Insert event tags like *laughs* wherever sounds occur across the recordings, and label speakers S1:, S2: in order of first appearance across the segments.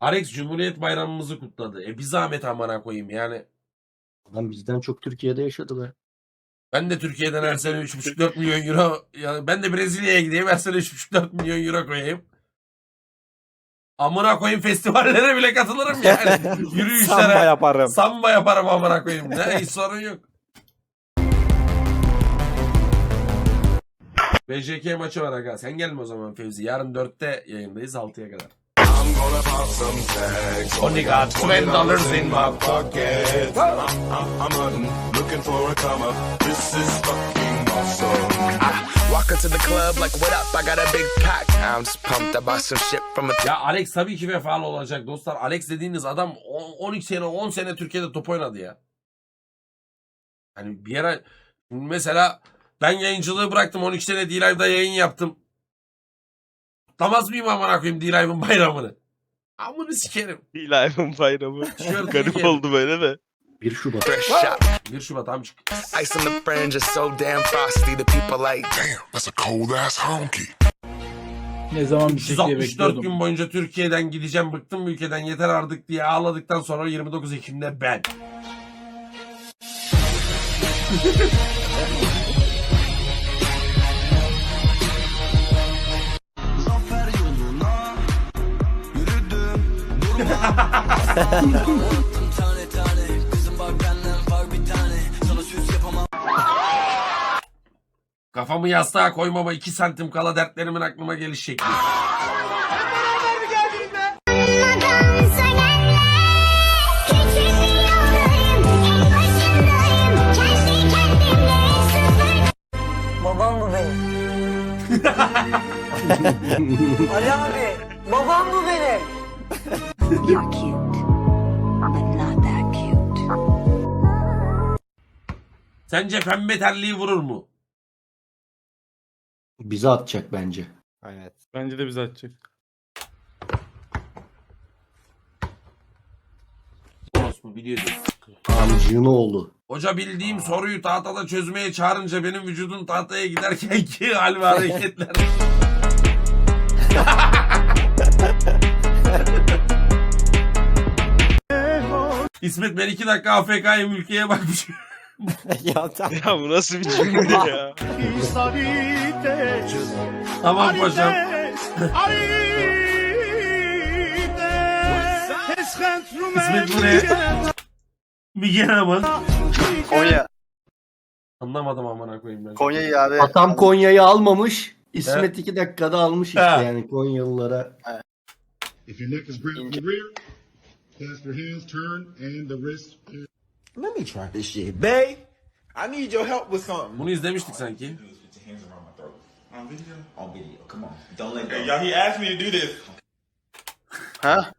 S1: Alex Cumhuriyet Bayramımızı kutladı. E bir zahmet amına koyayım yani.
S2: Adam bizden çok Türkiye'de yaşadı be.
S1: Ben de Türkiye'den her sene 3,5-4 milyon euro yani ben de Brezilya'ya gideyim her sene 3,5-4 milyon euro koyayım. Amına koyayım festivallere bile katılırım yani. *laughs* Yürüyüşlere.
S3: Samba yaparım.
S1: Samba yaparım amına koyayım. Ne hiç sorun yok. BJK maçı var aga. Sen gelme o zaman Fevzi. Yarın 4'te yayındayız 6'ya kadar. Only got 20 dollars in my pocket.
S4: I'm, I'm hunting, looking for a come up. This is fucking awesome.
S5: Walk into the club like, what up? I got a big pack. I'm just pumped. I bought some shit from a
S1: Ya Alex tabii ki vefalı olacak dostlar. Alex dediğiniz adam o- 12 sene 10 sene Türkiye'de top oynadı ya. Hani bir yere mesela ben yayıncılığı bıraktım 12 sene D-Live'da yayın yaptım. Kutlamaz mıyım amına koyayım D-Live'ın bayramını? Amını sikerim.
S3: İlahim bayramı. *laughs*
S1: Tişört
S3: Garip
S1: giyerim.
S3: oldu böyle de.
S2: 1 Şubat.
S5: fresh shop.
S1: 1 Şubat amcık.
S5: Ice on the fringe is so damn frosty. The people like,
S4: Damn, that's a cold ass honky.
S6: Ne zaman bir şekilde
S1: 364
S6: bekliyordum.
S1: gün boyunca Türkiye'den gideceğim bıktım bu ülkeden yeter artık diye ağladıktan sonra 29 Ekim'de ben. *laughs* Kafamı yastığa koymama 2 santim kala dertlerimin aklıma geliş şekli.
S7: Babam bu benim. *laughs* Ali abi, babam bu benim.
S8: You're cute, but not that cute.
S1: Sence pembe terliği vurur mu?
S2: Bize atacak bence.
S3: Evet.
S6: Bence de bizi atacak.
S1: Orospu biliyorsun.
S2: Amcığın oğlu.
S1: Hoca bildiğim soruyu tahtada çözmeye çağırınca benim vücudun tahtaya giderken ki *laughs* hal ve hareketler. İsmet ben iki dakika AFK'yım ülkeye bakmış. *laughs*
S3: ya, ya bu nasıl bir cümle ya?
S1: tamam paşam. İsmet bu ne? Migena mı?
S9: Konya.
S1: Anlamadım amına koyayım ben.
S9: Konya'yı abi.
S2: Atam Konya'yı almamış. İsmet 2 dakikada almış işte
S1: Ha.
S2: yani Konyalılara.
S4: If your hands, turn, and the wrist.
S10: Let me try this shit, babe. I need your help with something.
S1: Bunu izlemiştik sanki.
S10: Put your hands around my throat. On video? On video. Come on. Don't let go. y'all, he asked me to do this.
S9: Ha?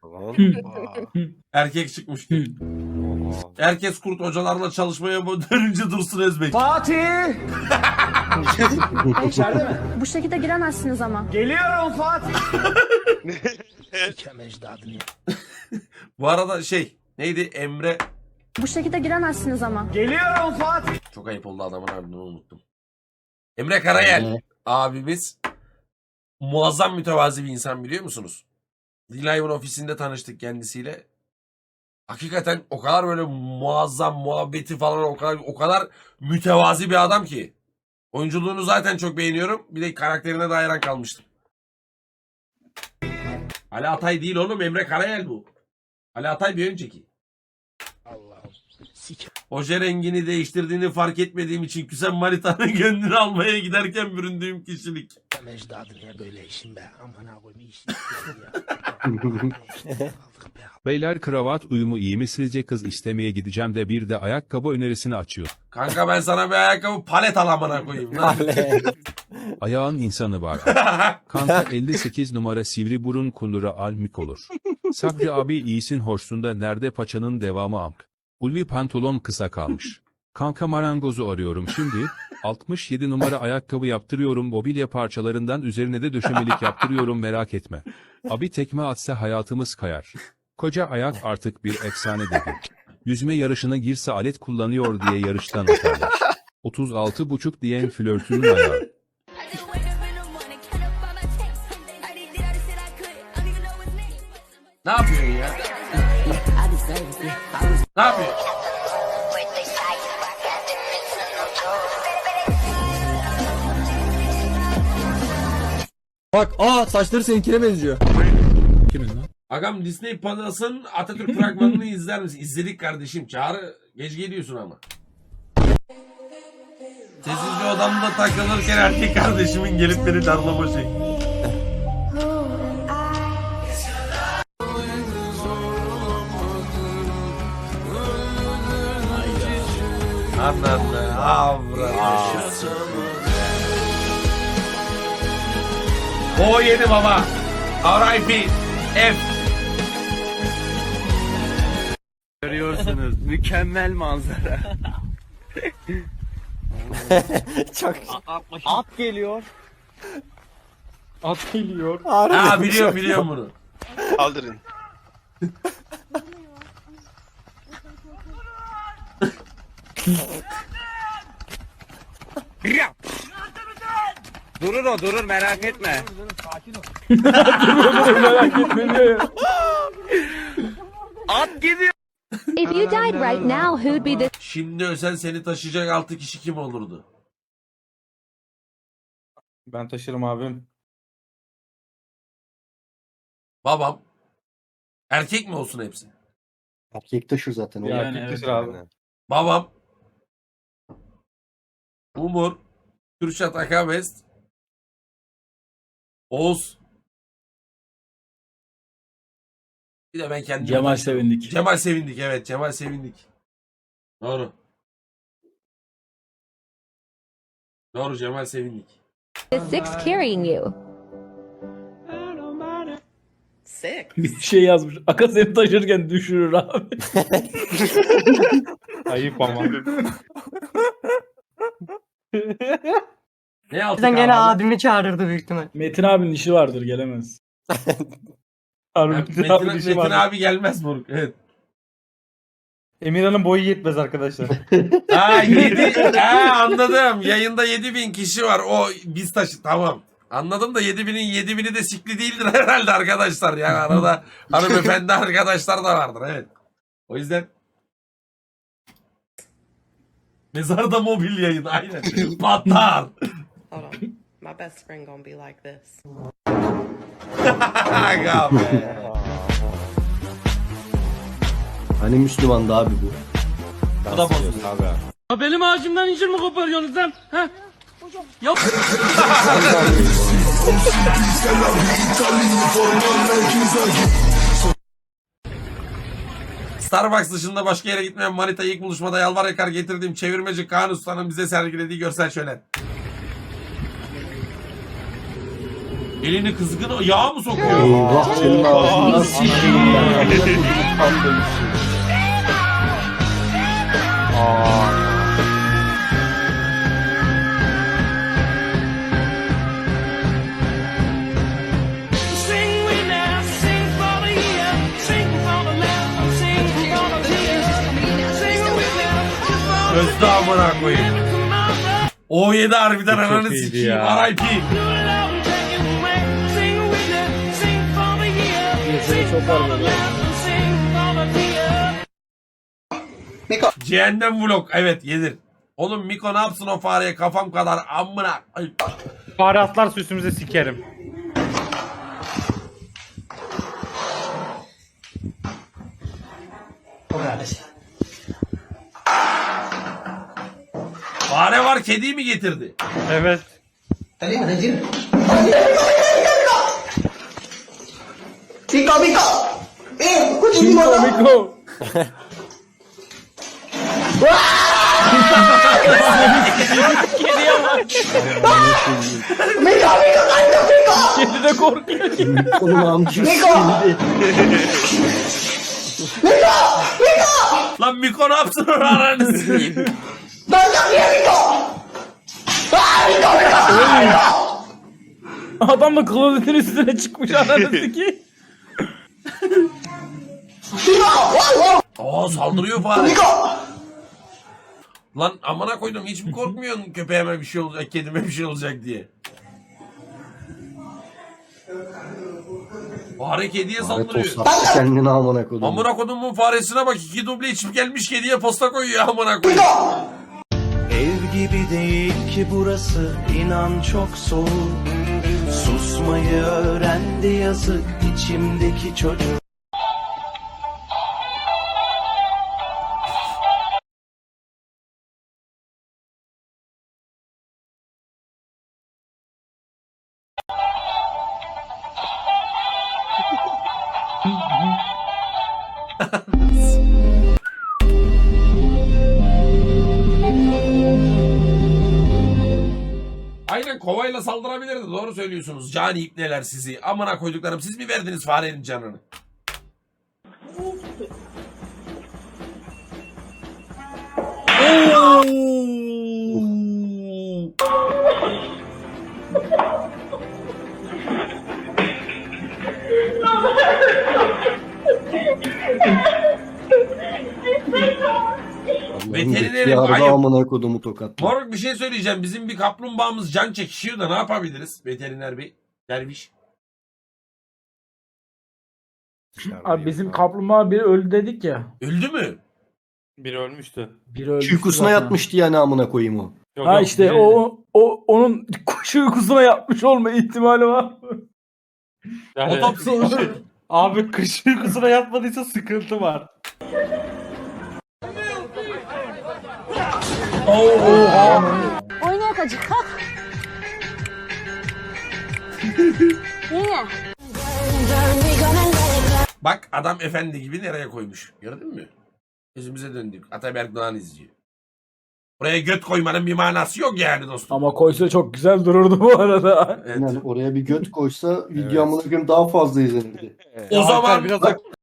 S9: *laughs*
S1: Erkek çıkmıştı. Herkes kurt hocalarla çalışmaya *laughs* dönünce Dursun Özbek.
S7: Fatih! *laughs* İçeride mi?
S8: Bu şekilde giremezsiniz ama.
S7: Geliyorum Fatih.
S1: Bu arada şey neydi Emre
S8: Bu şekilde giremezsiniz ama.
S7: Geliyorum Fatih.
S1: çok ayıp oldu adamın adını unuttum. Emre Karayel abimiz muazzam mütevazi bir insan biliyor musunuz? Lilay'ın ofisinde tanıştık kendisiyle. Hakikaten o kadar böyle muazzam muhabbeti falan o kadar o kadar mütevazi bir adam ki. Oyunculuğunu zaten çok beğeniyorum. Bir de karakterine de hayran kalmıştım. Ali Atay değil oğlum Emre Karayel bu. Ali Atay bir önceki. Oje rengini değiştirdiğini fark etmediğim için küsen manitanın *laughs* gönlünü almaya giderken büründüğüm kişilik. *laughs*
S11: Beyler kravat uyumu iyi mi sizce kız istemeye gideceğim de bir de ayakkabı önerisini açıyor.
S1: Kanka ben sana bir ayakkabı palet alamana koyayım lan. *laughs*
S11: Ayağın insanı var. *laughs* Kanka 58 numara sivri burun kulura almik olur. Sabri abi iyisin hoşsun da nerede paçanın devamı amk. Ulvi pantolon kısa kalmış. Kanka marangozu arıyorum şimdi. *laughs* 67 numara ayakkabı yaptırıyorum mobilya parçalarından üzerine de döşemelik yaptırıyorum merak etme. Abi tekme atsa hayatımız kayar. Koca ayak artık bir efsane dedi. Yüzme yarışına girse alet kullanıyor diye yarıştan atarlar. 36 buçuk diyen flörtünün ayağı.
S1: Ne yapıyorsun ya? Ne yapıyorsun?
S2: Bak aa saçları seninkine benziyor.
S6: Kimin lan?
S1: Agam Disney Plus'ın Atatürk fragmanını izler misin? İzledik kardeşim. Çağrı geç geliyorsun ama. Sessizce odamda takılırken erkek kardeşimin gelip beni darlama şekli. Ananı avradı. O yeni baba. R.I.P. F.
S9: Görüyorsunuz mükemmel manzara. *laughs*
S2: Çok
S9: At geliyor.
S6: At geliyor.
S1: Ha biliyorum biliyorum bunu.
S3: Kaldırın.
S9: Durur o durur merak etme.
S6: Merak etme diyor.
S9: At gidiyor.
S8: If you died right now, who'd be the
S1: Şimdi özel seni taşıyacak 6 kişi kim olurdu?
S6: Ben taşırım abim.
S1: Babam. Erkek mi olsun hepsi?
S2: erkek taşır zaten.
S6: Ya
S2: oğlum.
S6: erkek taşır abi.
S1: Babam. Umur. Kürşat Akabest. Oğuz. Bir de ben kendim.
S6: Cemal Sevindik.
S1: Cemal Sevindik evet Cemal Sevindik. Doğru. Doğru Cemal Sevindik.
S8: six carrying you? *laughs*
S6: Bir şey yazmış. Aka seni taşırken düşürür abi. Ayıp ama. *laughs*
S1: Ne altı
S7: Bizden gene
S1: kaldı?
S7: abimi çağırırdı büyük ihtimal.
S6: Metin abinin işi vardır gelemez. *laughs* Harbi
S1: Ha,
S6: Metin,
S1: Metin,
S6: abinin işi
S1: Metin
S6: vardır.
S1: abi gelmez moruk. Evet.
S6: Emirhan'ın boyu yetmez arkadaşlar. *laughs*
S1: Ha yedi. ha anladım. Yayında 7000 kişi var. O biz taşı tamam. Anladım da 7000'in 7000'i de sikli değildir *laughs* herhalde arkadaşlar. Yani arada hanımefendi arkadaşlar da vardır evet. O yüzden Mezarda mobil yayın aynen. Patlar.
S7: Hold on. My best friend gonna be like this. *laughs*
S1: Aga be.
S2: Hani Müslümandı abi bu.
S1: Bu da bozuldu.
S6: Benim ağacımdan incir mi koparıyorsunuz lan? Ha?
S1: Starbucks dışında başka yere gitmeyen Manita ilk buluşmada yalvar yakar getirdiğim çevirmeci Kaan Usta'nın bize sergilediği görsel şölen. Elini kızgın yağ mı sokuyor?
S2: Eyvah senin ağzından sikeyim ben. Tam dönüşü.
S1: Özde amına koyayım. O7 harbiden ananı
S6: ya.
S1: RIP.
S6: Yüzleri çok var böyle.
S1: Cehennem vlog. Evet yedir. Oğlum Miko ne yapsın o fareye kafam kadar amına. Ay.
S6: Fare atlar üstümüze sikerim.
S1: Fare var kediyi mi getirdi?
S6: Evet. *laughs* Miko Miko. Kedi de korkuyor.
S2: Oğlum amcık sikildi.
S1: Lan Miko ne yapsın onu ananı sikeyim.
S6: Adam da klozetin üstüne çıkmış ananı ki.
S1: Aa saldırıyor fare. Lan amına koydum hiç mi korkmuyorsun köpeğime bir şey olacak, kedime bir şey olacak diye. Fare kediye saldırıyor.
S2: kendini amına kodum.
S1: Amına kodumun faresine bak iki duble içip gelmiş kediye posta koyuyor amına koyayım.
S9: Ev gibi değil ki burası inan çok soğuk Susmayı öğrendi yazık içimdeki çocuk
S1: Kovayla saldırabilirdi doğru söylüyorsunuz. Cani ipneler sizi. Amına koyduklarım siz mi verdiniz farenin canını? *laughs* *laughs* Veterinerim, ayıp.
S2: amına kodumu tokatlı.
S1: Moruk bir şey söyleyeceğim. Bizim bir kaplumbağamız can çekişiyor da ne yapabiliriz? Veteriner bey. Derviş.
S6: Abi bizim kaplumbağa biri öldü dedik ya.
S1: Öldü mü?
S9: Biri ölmüştü
S6: Biri öldü.
S2: Uykusuna
S6: zaten.
S2: yatmıştı yani amına koyayım o.
S6: Ha işte o, o onun *laughs* kuş uykusuna yapmış olma ihtimali var mı?
S1: Otopsi *laughs*
S9: Abi kış uykusuna yatmadıysa sıkıntı var
S8: Oynayak acık kalk. Yine.
S1: Bak adam efendi gibi nereye koymuş. Gördün mü? Yüzümüze döndük. Ataberk Doğan izliyor. Buraya göt koymanın bir manası yok yani dostum.
S6: Ama koysa çok güzel dururdu bu arada.
S1: Evet.
S2: Yani oraya bir göt koysa video amına koyayım daha fazla izlenirdi.
S1: O zaman
S9: biraz